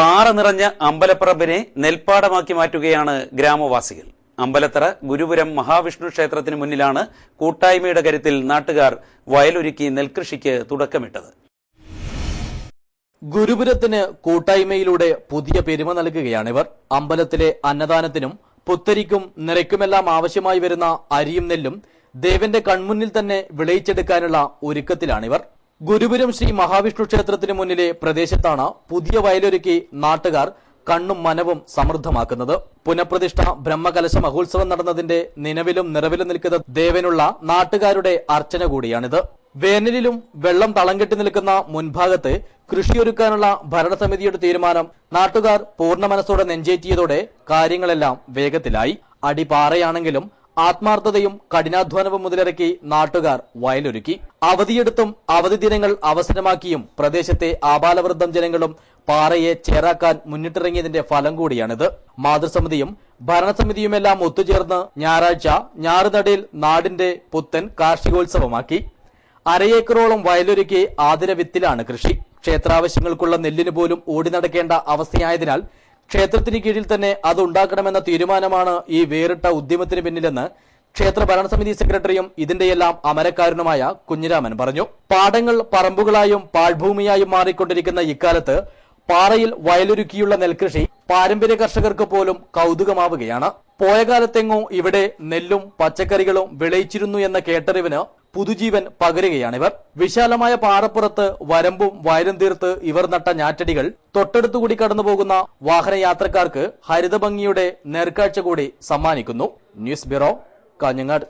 പാറ നിറഞ്ഞ അമ്പലപ്പറമ്പിനെ നെൽപ്പാടമാക്കി മാറ്റുകയാണ് ഗ്രാമവാസികൾ. അമ്പലത്തറ ഗുരുപുരം മഹാവിഷ്ണു ക്ഷേത്രത്തിന് മുന്നിലാണ് കൂട്ടായ്മയുടെ കരുത്തിൽ നാട്ടുകാർ വയലൊരുക്കി നെൽകൃഷിക്ക് തുടക്കമിട്ടത്. ഗുരുപുരത്തിന് കൂട്ടായ്മയിലൂടെ പുതിയ പെരുമ നൽകുകയാണിവർ. അമ്പലത്തിലെ അന്നദാനത്തിനും പുത്തരിക്കും നിറയ്ക്കുമെല്ലാം ആവശ്യമായി വരുന്ന അരിയും നെല്ലും ദേവന്റെ കൺമുന്നിൽ തന്നെ വിളയിച്ചെടുക്കാനുള്ള ഒരുക്കത്തിലാണിവർ. ഗുരുപുരം ശ്രീ മഹാവിഷ്ണു ക്ഷേത്രത്തിന് മുന്നിലെ പ്രദേശത്താണ് പുതിയ വയലൊരുക്കി നാട്ടുകാർ കണ്ണും മനവും സമൃദ്ധമാക്കുന്നത്. പുനഃപ്രതിഷ്ഠ ബ്രഹ്മകലശ മഹോത്സവം നടന്നതിന്റെ നിലവിലും നിറവിലും നിൽക്കുന്ന ദേവനുള്ള നാട്ടുകാരുടെ അർച്ചന കൂടിയാണിത്. വേനലിലും വെള്ളം തളം കെട്ടി നിൽക്കുന്ന മുൻഭാഗത്ത് കൃഷിയൊരുക്കാനുള്ള ഭരണസമിതിയുടെ തീരുമാനം നാട്ടുകാർ പൂർണ മനസ്സോടെ നെഞ്ചേറ്റിയതോടെ കാര്യങ്ങളെല്ലാം വേഗത്തിലായി. അടിപാറയാണെങ്കിലും ആത്മാർത്ഥതയും കഠിനാധ്വാനവും മുതലിറക്കി നാട്ടുകാർ വയലൊരുക്കി. അവധിയെടുത്തും അവധി ദിനങ്ങൾ അവസരമാക്കിയും പ്രദേശത്തെ ആബാലവൃദ്ധം ജനങ്ങളും പാറയെ ചേരാക്കാൻ മുന്നിട്ടിറങ്ങിയതിന്റെ ഫലം കൂടിയാണിത്. മാതൃസമിതിയും ഭരണസമിതിയുമെല്ലാം ഒത്തുചേർന്ന് ഞായറാഴ്ച ഞാറുനടയിൽ നാടിന്റെ പുത്തൻ കാർഷികോത്സവമാക്കി. അരയേക്കറോളം വയലൊരുക്കി ആതിരവിത്തിലാണ് കൃഷി. ക്ഷേത്രാവശ്യങ്ങൾക്കുള്ള നെല്ലിന് പോലും ഓടി നടക്കേണ്ട അവസ്ഥയായതിനാൽ ക്ഷേത്രത്തിന് കീഴിൽ തന്നെ അത് ഉണ്ടാക്കണമെന്ന തീരുമാനമാണ് ഈ വേറിട്ട ഉദ്യമത്തിന് പിന്നിലെന്ന് ക്ഷേത്ര ഭരണസമിതി സെക്രട്ടറിയും ഇതിന്റെയെല്ലാം അമരക്കാരനുമായ കുഞ്ഞിരാമൻ പറഞ്ഞു. പാടങ്ങൾ പറമ്പുകളായും പാഴ്ഭൂമിയായും മാറിക്കൊണ്ടിരിക്കുന്ന ഇക്കാലത്ത് പാറയിൽ വയലൊരുക്കിയുള്ള നെൽകൃഷി പാരമ്പര്യ കർഷകർക്ക് പോലും കൗതുകമാവുകയാണ്. പോയ കാലത്തെങ്ങോ ഇവിടെ നെല്ലും പച്ചക്കറികളും വിളയിച്ചിരുന്നു എന്ന കേട്ടറിവിന് പുതുജീവൻ പകരുകയാണിവർ. വിശാലമായ പാറപ്പുറത്ത് വരമ്പും വയലും തീർത്ത് ഇവർ നട്ട ഞാറ്റടികൾ. തൊട്ടടുത്തുകൂടി കടന്നുപോകുന്ന വാഹനയാത്രക്കാർക്ക് ഹരിതഭംഗിയുടെ നേർക്കാഴ്ച കൂടി സമ്മാനിക്കുന്നു. News bureau Kanhangad.